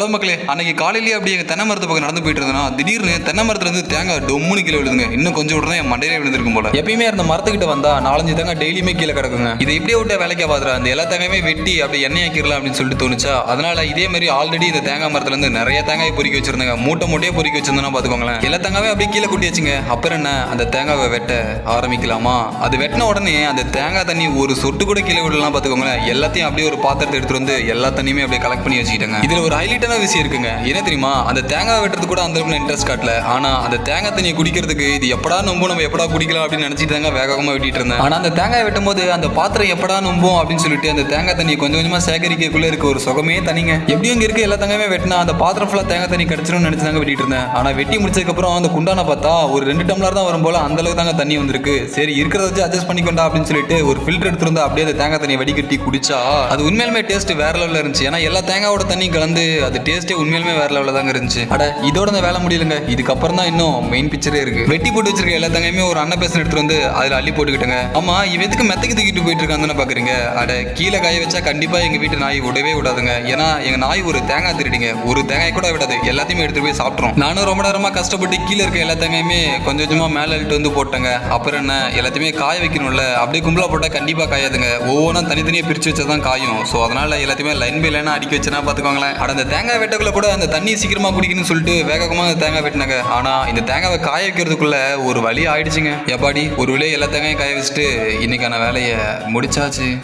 Hello மக்களே அன்னைக்கு காலையிலேயே அப்படி எங்கள் தென்னை மரத்து பக்கம் நடந்து போயிட்டு இருந்தேன்னா திடீர்னு தென்னை மரத்துல இருந்து தேங்காய் டொம்முனு கீழே விழுதுங்க. இன்னும் கொஞ்சம் விட்டு என் மண்டையிலே விழுந்திருக்கும் போல. எப்பயுமே அந்த மரத்துக்கிட்ட வந்தா நாலஞ்சு தேங்காய் டெய்லியுமே கீழே கிடக்குங்க. இது இப்படியே விட்ட வேலைக்கா பாத்துறா அந்த எல்லா தேங்காயுமே வெட்டி அப்படி எண்ணெய் ஆக்கிடலாம் அப்படின்னு சொல்லிட்டு தோணுச்சா? அதனால இதே மாதிரி ஆல்ரெடி இந்த தேங்காய் மரத்துல இருந்து நிறைய தேங்காய் பொறுக்கி வச்சிருந்தாங்க. மூட்டை மூட்டையே பொறுக்கி வச்சிருந்தோம்னா பாத்துக்கோங்களேன். எல்லா தேங்காவே அப்படியே கீழே கொட்டி வச்சுங்க அப்புறம் என்ன? அந்த தேங்காவை வெட்ட ஆரம்பிக்கலாமா? அது வெட்டின உடனே அந்த தேங்காய் தண்ணி ஒரு சொட்டு கூட கீழே விடலாம் பாத்துக்கோங்களேன். எல்லாத்தையும் அப்படியே ஒரு பாத்திரத்தை எடுத்துட்டு வந்து எல்லா தண்ணியுமே அப்படியே கலெக்ட் பண்ணி வச்சுக்கிட்டாங்க. இதுல ஒரு ஹைலைட்டான விஷயம் இருக்குங்க. என்ன தெரியுமா? அந்த தேங்காய் வெட்டுறது கூட அந்த அளவுக்கு இன்ட்ரெஸ்ட் காட்டல. ஆனா அந்த தேங்காய் தண்ணியை குடிக்கிறதுக்கு இது எப்படா நம்ப நம்ம எப்படா குடிக்கலாம் அப்படின்னு நினைச்சிட்டு தாங்க வேகமா வெட்டிட்டு இருந்தேன். ஆனா அந்த தேங்காய் வெட்டும் போது அந்த பாத்திரம் எப்படா நம்பும் அப்படின்னு சொல்லிட்டு அந்த தேங்காய் தண்ணியை கொஞ்சம் கொஞ்சமா சேகரிக்கக்குள்ள இருக்க ஒரு சுகமே தனிங்க. எப்படியும் இங்க இருக்க எல்லா தேங்காயுமே வெட்டினா அந்த பாத்திரம் ஃபுல்லா தேங்காய் தண்ணி கிடைச்சிரும்னு நினைச்சு தாங்க வெட்டிட்டு இருந்தேன். ஆனா வெட்டி முடிச்சதுக்கு அப்புறம் அந்த குண்டான பார்த்தா ஒரு ரெண்டு டம்ளர் தான் வரும் போல அந்த அளவுக்கு தாங்க தண்ணி வந்திருக்கு. சரி இருக்கிறத வச்சு அட்ஜஸ்ட் பண்ணிக்கொண்டா அப்படின்னு சொல்லிட்டு ஒரு ஃபில்டர் எடுத்துருந்தா அப்படியே அந்த தேங்காய் தண்ணியை வடிகட்டி குடிச்சா அது உண்மையிலுமே டேஸ்ட் வேற லெவலில் இருந்துச்சு. ஏன்னா எல்லா தேங்காயோட தண்ணி கலந்து அது டேஸ்ட்டே உண்மையிலுமே வேற லெவலில் தாங்க இருந்துச்சு. அட இதோட இந்த வேலை முடியலங்க. இதுக்கப்புறம் தான் இன்னும் மெயின் பிக்சரே இருக்கு. வெட்டி போட்டு வச்சிருக்க எல்லாத்தங்கயுமே ஒரு அண்ணன் பேசன் எடுத்துட்டு வந்து அதில் அள்ளி போட்டுக்கிட்டேங்க. ஆமா இவத்துக்கு எதுக்கு தூக்கிட்டு போயிட்டு இருக்காங்கன்னு பாக்குறீங்க? அட கீழே காய வச்சா கண்டிப்பா எங்க வீட்டு நாய் விடவே விடாதுங்க. ஏன்னா எங்க நாய் ஒரு தேங்காய் திருடிங்க. ஒரு தேங்காய் கூட விடாது. எல்லாத்தையுமே எடுத்துட்டு போய் சாப்பிட்றோம் நானும் ரொம்ப நேரமா கஷ்டப்பட்டு கீழே இருக்க எல்லா தேங்காயுமே கொஞ்சம் கொஞ்சமா மேலே இழுட்டு வந்து போட்டேங்க. அப்புறம் என்ன எல்லாத்தையுமே காய வைக்கணும்ல. அப்படியே கும்பலா போட்டா கண்டிப்பா காயாதுங்க. ஒவ்வொன்றும் தனித்தனியா பிரிச்சு வச்சா தான் காயும். ஸோ அதனால எல்லாத்தையுமே லைன் பை லைனா அடிக்க வச்சுனா பாத்துக்கோங்களேன். அட அந்த தேங்காய் தேங்காய் வெட்டக்குள்ள கூட அந்த தண்ணி சீக்கிரமா குடிக்கணும்னு சொல்லிட்டு வேகமா அந்த தேங்காய் வெட்டினாங்க. ஆனா இந்த தேங்காவை காய வைக்கிறதுக்குள்ள ஒரு வழி ஆயிடுச்சுங்க. எப்பாடி ஒரு விலையை எல்லா தேங்காயும் காய வச்சுட்டு இன்னைக்கான வேலையை முடிச்சாச்சு.